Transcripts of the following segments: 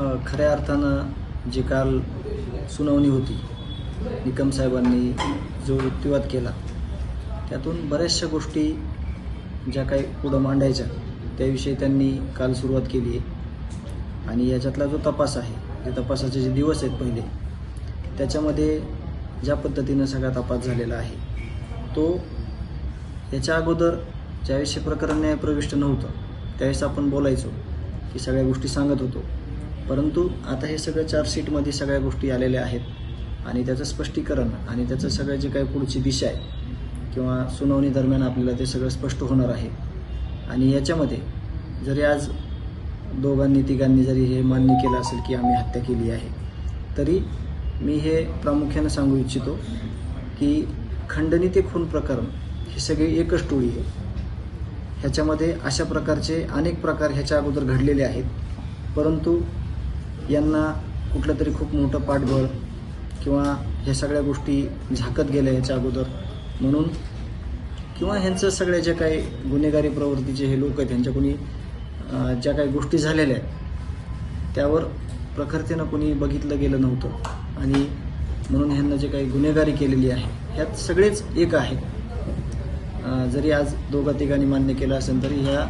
खऱ्या अर्थानं जी काल सुनावणी होती निकम साहेबांनी जो युक्तिवाद केला त्यातून बऱ्याचशा गोष्टी ज्या काही पुढं मांडायच्या त्याविषयी त्यांनी काल सुरुवात केली आहे. आणि याच्यातला जो तपास आहे जे तपासाचे जे दिवस आहेत पहिले त्याच्यामध्ये ज्या पद्धतीनं सगळा तपास झालेला आहे तो याच्या अगोदर ज्यावेळेस हे प्रकरण न्यायप्रविष्ट नव्हतं त्यावेळेस आपण बोलायचो की सगळ्या गोष्टी सांगत होतो. परंतु आता हे सगळं चार्जशीटमध्ये सगळ्या गोष्टी आलेल्या आहेत आणि त्याचं स्पष्टीकरण आणि त्याचं सगळं जे काही पुढची दिशा आहे किंवा सुनावणी दरम्यान आपल्याला ते सगळं स्पष्ट होणार आहे. आणि याच्यामध्ये जरी आज दोघांनी तिघांनी जरी हे मान्य केलं असेल की आम्ही हत्या केली आहे तरी मी हे प्रामुख्यानं सांगू इच्छितो की खंडणी ते खून प्रकरण हे सगळी एकच टोळी आहे. ह्याच्यामध्ये अशा प्रकारचे अनेक प्रकार ह्याच्या अगोदर घडलेले आहेत परंतु यांना कुठलं तरी खूप मोठं पाठबळ किंवा ह्या सगळ्या गोष्टी झाकत गेल्या ह्याच्या अगोदर. म्हणून किंवा ह्यांचं सगळ्या ज्या काही गुन्हेगारी प्रवृत्तीचे हे लोक आहेत ह्यांच्या कोणी ज्या काही गोष्टी झालेल्या आहेत त्यावर प्रखरतेनं कोणी बघितलं गेलं नव्हतं. आणि म्हणून ह्यांना जे काही गुन्हेगारी केलेली आहे ह्यात सगळेच एक आहे जरी आज दोघा तिघांनी मान्य केलं असेल तरी ह्या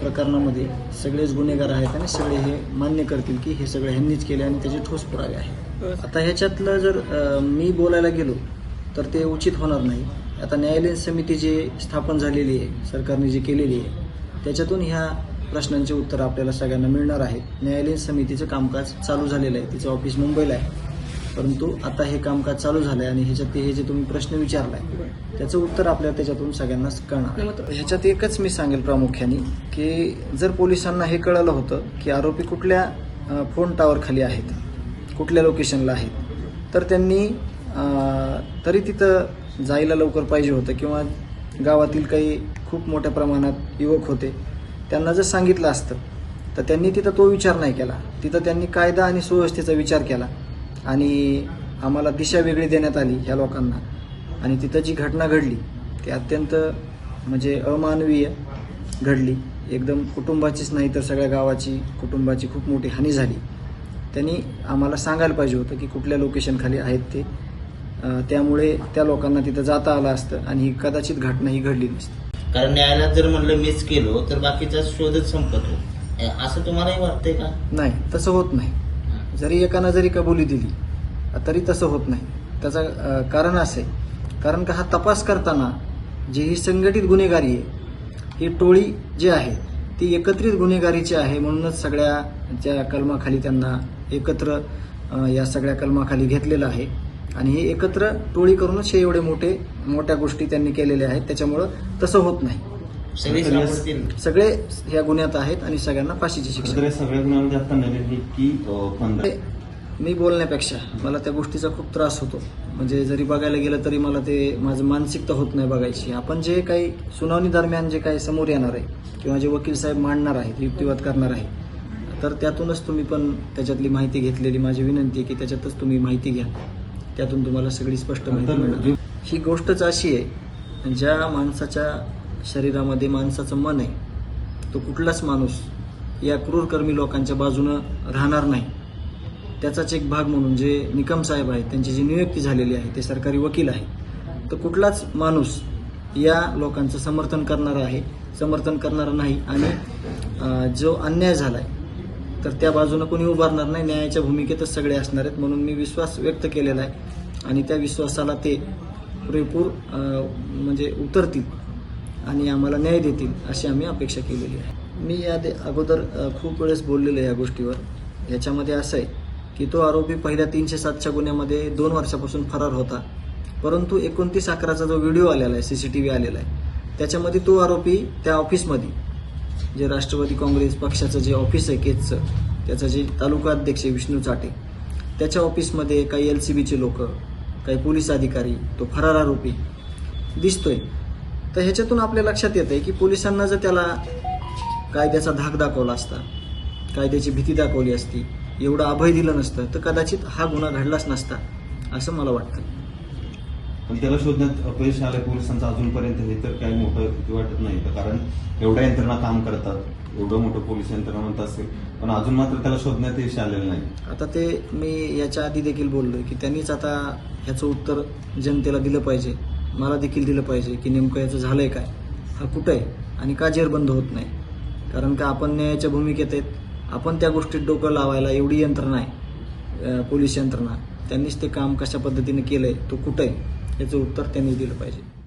प्रकरणामध्ये सगळेच गुन्हेगार आहेत आणि सगळे हे मान्य करतील की हे सगळं ह्यांनीच केले आणि त्याचे ठोस पुरावे आहे आता ह्याच्यातलं जर मी बोलायला गेलो तर ते उचित होणार नाही. आता न्यायालयीन समिती जी स्थापन झालेली आहे सरकारने जी केलेली आहे त्याच्यातून ह्या प्रश्नांची उत्तर आपल्याला सगळ्यांना मिळणार आहेत. न्यायालयीन समितीचं कामकाज चालू झालेलं आहे. तिचं ऑफिस मुंबईला आहे. परंतु आता हे कामकाज चालू झालंय आणि ह्याच्यात हे जे तुम्ही प्रश्न विचारलाय त्याचं उत्तर आपल्याला त्याच्यातून सगळ्यांनाच कळणार. ह्याच्यात एकच मी सांगेल प्रामुख्याने की जर पोलिसांना हे कळलं होतं की आरोपी कुठल्या फोन टावरखाली आहेत कुठल्या लोकेशनला आहेत तर त्यांनी तरी तिथं जायला लवकर पाहिजे होतं किंवा गावातील काही खूप मोठ्या प्रमाणात युवक होते त्यांना जर सांगितलं असतं तर त्यांनी तिथं तो विचार नाही केला. तिथं त्यांनी कायदा आणि सुव्यवस्थेचा विचार केला. आणि आम्हाला दिशा वेगळी देण्यात आली ह्या लोकांना. आणि तिथं जी घटना घडली ती अत्यंत म्हणजे अमानवीय घडली. एकदम कुटुंबाचीच नाही तर सगळ्या गावाची कुटुंबाची खूप मोठी हानी झाली. त्यांनी आम्हाला सांगायला पाहिजे होतं की कुठल्या लोकेशन खाली आहेत ते. त्यामुळे त्या लोकांना तिथं जाता आलं असतं आणि ही कदाचित घटना ही घडली नसती. कारण न्यायालयात जर म्हणलं मीच केलो तर बाकीचा शोधच संपत असं तुम्हालाही वाटतंय का? नाही तसं होत नाही. जरी एकानं जरी कबुली दिली तरी तसं होत नाही. त्याचं कारण असं आहे. कारण का हा तपास करताना जी ही संघटित गुन्हेगारी आहे ही टोळी जी आहे ती एकत्रित गुन्हेगारीची आहे म्हणूनच सगळ्या ज्या कलमाखाली त्यांना एकत्र या सगळ्या कलमाखाली घेतलेलं आहे. आणि हे एकत्र टोळी करूनच हे एवढे मोठे मोठ्या गोष्टी त्यांनी केलेल्या आहेत त्याच्यामुळं तसं होत नाही. सगळी सापडतील सगळे ह्या गुन्ह्यात आहेत आणि सगळ्यांना फाशीची शिक्षा. या सगळ्या गुन्ह्यामध्ये आता नवीन आहे की अं, पंधरा ते मी बोलण्यापेक्षा मला त्या गोष्टीचा खूप त्रास होतो. म्हणजे जरी बघायला गेलं तरी मला ते माझं मानसिकता होत नाही बघायची. आपण जे काही सुनावणी दरम्यान जे काही समोर येणार आहे किंवा जे वकील साहेब मांडणार आहेत युक्तिवाद करणार आहे तर त्यातूनच तुम्ही पण त्याच्यातली माहिती घेतलेली माझी विनंती आहे की त्याच्यातच तुम्ही माहिती घ्या. त्यातून तुम्हाला सगळी स्पष्ट माहिती मिळणार. ही गोष्टच अशी आहे ज्या माणसाच्या शरीरामध्ये माणसाचं मन आहे तो कुठलाच माणूस या क्रूरकर्मी लोकांच्या बाजूनं राहणार नाही. त्याचाच एक भाग म्हणून जे निकम साहेब आहेत त्यांची जी नियुक्ती झालेली आहे ते सरकारी वकील आहे तर कुठलाच माणूस या लोकांचं समर्थन करणारा आहे समर्थन करणारा नाही आणि जो अन्याय झालाय तर त्या बाजूनं कोणी उभारणार नाही. न्यायाच्या भूमिकेतच सगळे असणार आहेत म्हणून मी विश्वास व्यक्त केलेला आहे. आणि त्या विश्वासाला ते पुरेपूर म्हणजे उतरतील. आणि आम्हाला न्याय देतील अशी आम्ही अपेक्षा केलेली आहे. मी या अगोदर खूप वेळेस बोललेलो आहे या गोष्टीवर. याच्यामध्ये असं आहे की तो आरोपी पहिल्या तीनशे सातच्या गुन्ह्यामध्ये दोन वर्षापासून फरार होता. परंतु एकोणतीस अकराचा जो व्हिडिओ आलेला आहे सी सी टी व्ही आलेला आहे त्याच्यामध्ये तो आरोपी त्या ऑफिसमध्ये जे राष्ट्रवादी काँग्रेस पक्षाचं जे ऑफिस आहे केचचं त्याचं जे तालुका अध्यक्ष आहे विष्णू चाटे त्याच्या ऑफिसमध्ये काही एल सी बीचे लोक काही पोलीस अधिकारी तो फरार आरोपी दिसतोय. तर ह्याच्यातून आपल्या लक्षात येत आहे की पोलिसांना जर त्याला कायद्याचा धाक दाखवला असता कायद्याची भीती दाखवली असती एवढं अभय दिलं नसतं तर कदाचित हा गुन्हा घडलाच नसता असं मला वाटतं. पण त्याला शोधण्यात अपयश आलंय पोलिसांचं अजूनपर्यंत हे तर काही मोठं भीती वाटत नाही. कारण एवढ्या यंत्रणा काम करतात एवढं मोठं पोलीस यंत्रणा म्हणत असेल पण अजून मात्र त्याला शोधण्यात यश आलेलं नाही. आता ते मी याच्या आधी देखील बोललोय की त्यांनीच आता ह्याचं उत्तर जनतेला दिलं पाहिजे. मला देखील दिलं पाहिजे की नेमकं याचं झालं आहे काय? हा कुठं आहे? आणि का जेरबंद होत नाही? कारण का आपण न्यायाच्या भूमिकेत आहेत? आपण त्या गोष्टीत डोकं लावायला एवढी यंत्रणा आहे पोलीस यंत्रणा. त्यांनीच ते काम कशा पद्धतीने केलं आहे तो कुठं आहे? याचं उत्तर त्यांनी दिलं पाहिजे.